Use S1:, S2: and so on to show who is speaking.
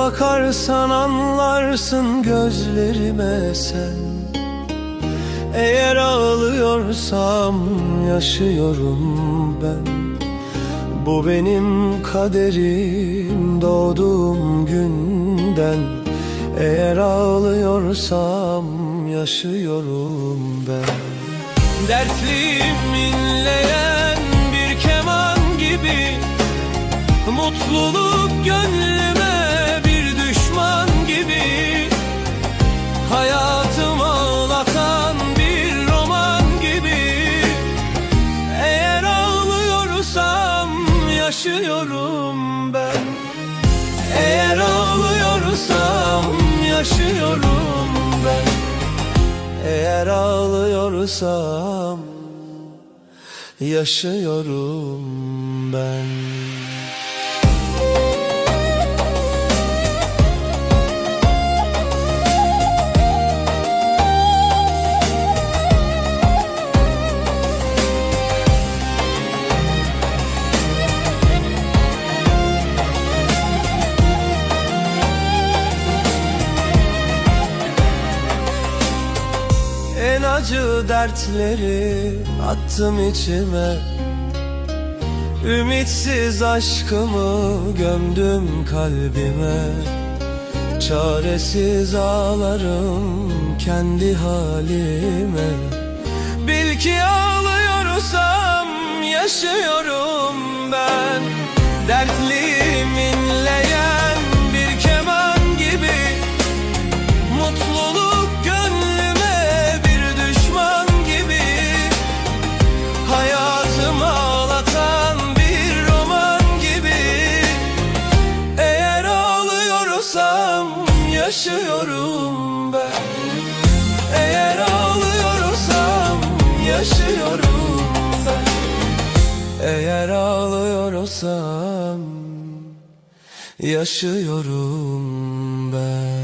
S1: bakarsan anlarsın gözlerime sen. Eğer ağlıyorsam yaşıyorum ben. Bu benim kaderim doğduğum günden. Eğer ağlıyorsam yaşıyorum ben. Dertliyim inleyen bir keman gibi Mutluluk gönlüme ağlıyorsam yaşıyorum ben En acı dertleri attım içime. Ümitsiz aşkımı gömdüm kalbime. Çaresiz ağlarım kendi halime. Bil ki ağlıyorsam yaşıyorum ben. Eğer ağlıyorsam yaşıyorum ben. Eğer ağlıyorsam yaşıyorum ben